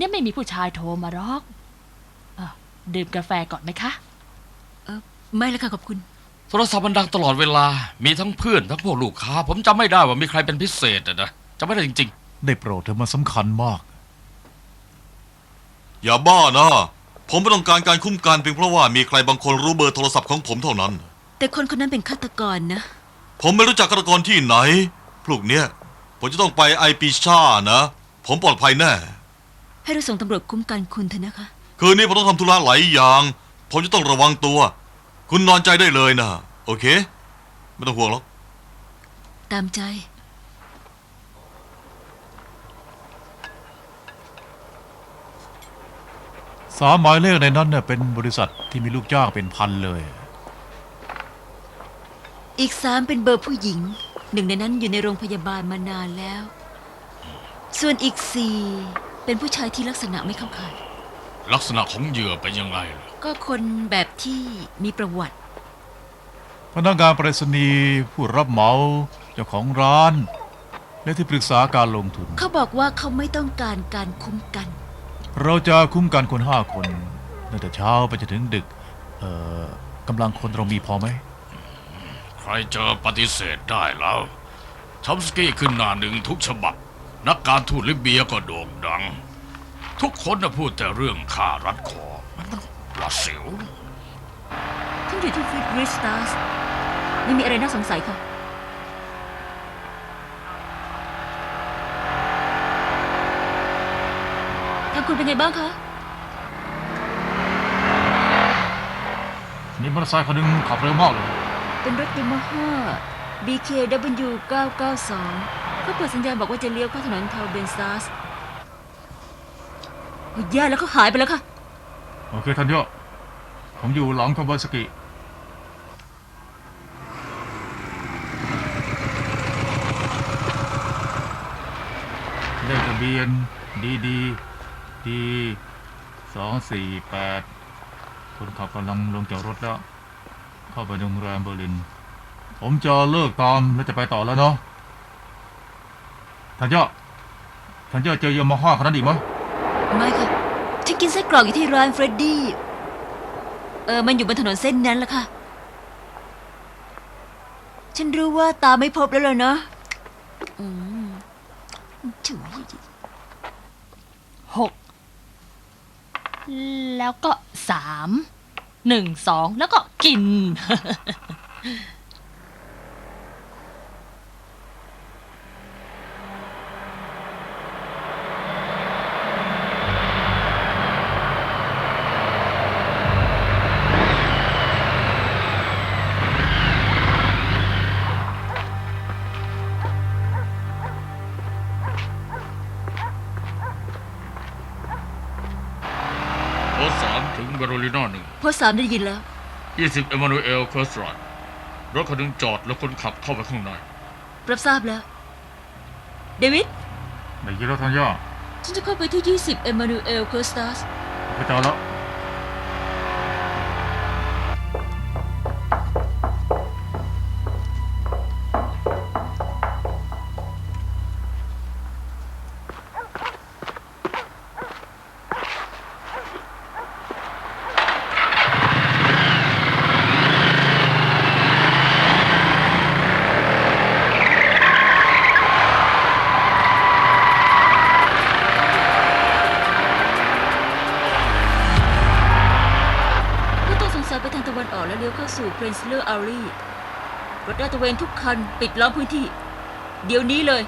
เนี่ยไม่มีผู้ชายโทรมาหรอกเอ่อดื่มกาแฟก่อนไหมคะ เออไม่แล้วค่ะขอบคุณ โทรศัพท์มันดังตลอดเวลา มีทั้งเพื่อนทั้งพวกลูกค้า ผมจำไม่ได้ว่ามีใครเป็นพิเศษอะนะจำไม่ได้จริง ได้โปรดเธอะมันสำคัญมาก อย่าบ้านะ ผมไม่ต้องการการคุ้มกันเพียงเพราะว่ามีใครบางคนรู้เบอร์โทรศัพท์ของผมเท่านั้น แต่คนคนนั้นเป็นฆาตกรนะ ผมไม่รู้จักฆาตกรที่ไหนพวกเนี้ยผมจะต้องไปไอปีชานะ ผมปลอดภัยแน่ ให้เราส่งตำรวจคุ้มกันคุณเถอะนะคะ คืนนี้ผมต้องทำธุระหลายอย่าง ผมจะต้องระวังตัว คุณนอนใจได้เลยนะ โอเค ไม่ต้องห่วงหรอก ตามใจ สามหมายเลขในนั้นเนี่ยเป็นบริษัทที่มีลูกจ้างเป็นพันเลย อีกสามเป็นเบอร์ผู้หญิง หนึ่งในนั้นอยู่ในโรงพยาบาลมานานแล้ว ส่วนอีกสี่ เป็นผู้ชายที่ลักษณะไม่เข้าข่ายๆลักษณะของเหยื่อเป็นยังไงล่ะก็คนแบบที่มีประวัติ พนักงานไปรษณีย์ผู้รับเหมาเจ้าของร้าน และที่ปรึกษาการลงทุน เขาบอกว่าเขาไม่ต้องการการคุ้มกัน เราจะคุ้มกันคนห้าคนตั้งแต่เช้าไปจนถึงดึก เอ่อกำลังคนเรามีพอไหม ใครเจอปฏิเสธได้แล้วชอมสกี้ขึ้นหน้าหนึ่งทุกฉบับ นักการทูตลิเบียก็โด่งดัง ทุกคนนะพูดแต่เรื่องค่ารัดคอ มันมันหวาดเสียวฉันอยู่ที่ฟิตริสตาสไม่มีอะไรน่าสงสัยค่ะ ทางคุณเป็นไงบ้างคะนี่มอเตอร์ไซค์คนหนึงขับเร็วมากเลย เป็นรถยามาฮ่า BKW 992 เขาเปิดสัญญาณบอกว่าจะเลี้ยวเข้าถนนเทาเบนซาสโอ้ยแย่แล้วเขาหายไปแล้วค่ะ โอเคทันโยผมอยู่หลังคาบาสกิเลขทะเบียนดีดีดีสองสี่แปดคนขับกำลังลงจากรถแล้ว เข้าไปโรงแรมเบอร์ลิน ผมจะเลิกตามแล้วจะไปต่อแล้วเนาะ ทันโยทันโยเจอยามาฮ่าคนนั้นอีกมั้ยไม่ค่ะฉันกินไส้กรอกอยู่ที่ร้านเฟรดดี้เออมันอยู่บนถนนเส้นนั้นแหละค่ะ ฉันรู้ว่าตาไม่พบแล้วเลยเนาะอืมฉุยหกแล้วก็สามหนึ่งสองแล้วก็กินามถึงเบโรลิน่าหนึ่งพอสามได้ยินแล้วยี่สิบเอมานูเอลเคอร์สรอดรถคันหนึงจอดแล้วคนขับเข้าไปข้างในรับทราบแล้ว เดวิดได้ยินแล้วทันโยฉันจะเข้าไปที่ 20 เอมานูเอลเคอร์สตัสไปต่อแล้ว ผู้ต้องสงสัยไปทางตะวันออกแล้วเลี้ยวเข้าสู่เพรนซ์เลอร์อารีรถลาดตระเวนทุกคันปิดล้อมพื้นที่ เดี๋ยวนี้เลย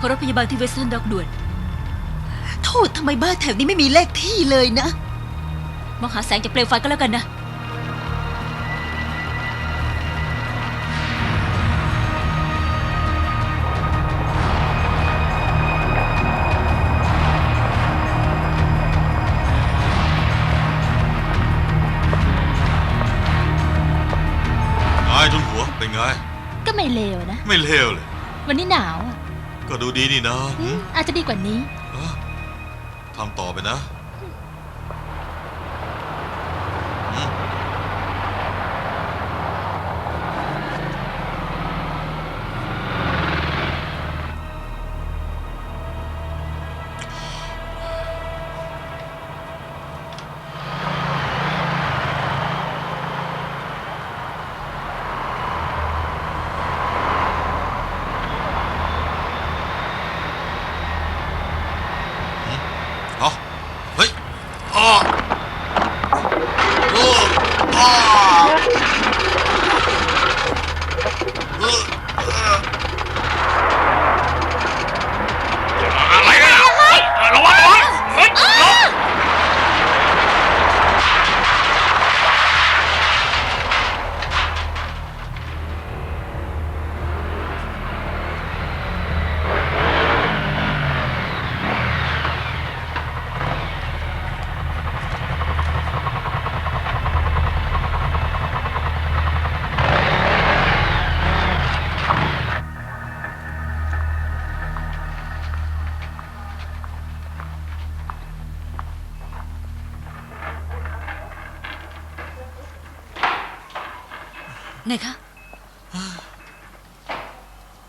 ขอรถพยาบาลที่เวสเทิร์นด็อกด่วน โทษทำไมบ้านแถวนี้ไม่มีเลขที่เลยนะ มองหาแสงจากเปลวไฟก็แล้วกันนะไงทุนหัวเป็นไง ก็ไม่เลวนะ ไม่เลวเลย วันนี้หนาวอะ ก็ดูดีนี่นะอืหืมมอาจจะดีกว่านี้เอ้อทำต่อไปนะ ไงคะ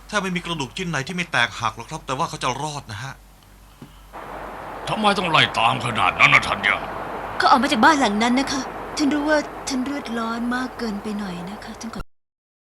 ถ้าไม่มีกระดูกชิ้นไหนที่ไม่แตกหักหรอกครับ แต่ว่าเขาจะรอดนะฮะ ทำไมต้องไล่ตามขนาดนั้นนะทันยาเขาออกมาจากบ้านหลังนั้นนะคะ ฉันรู้ว่าฉันเลือดร้อนมากเกินไปหน่อยนะคะฉันขอ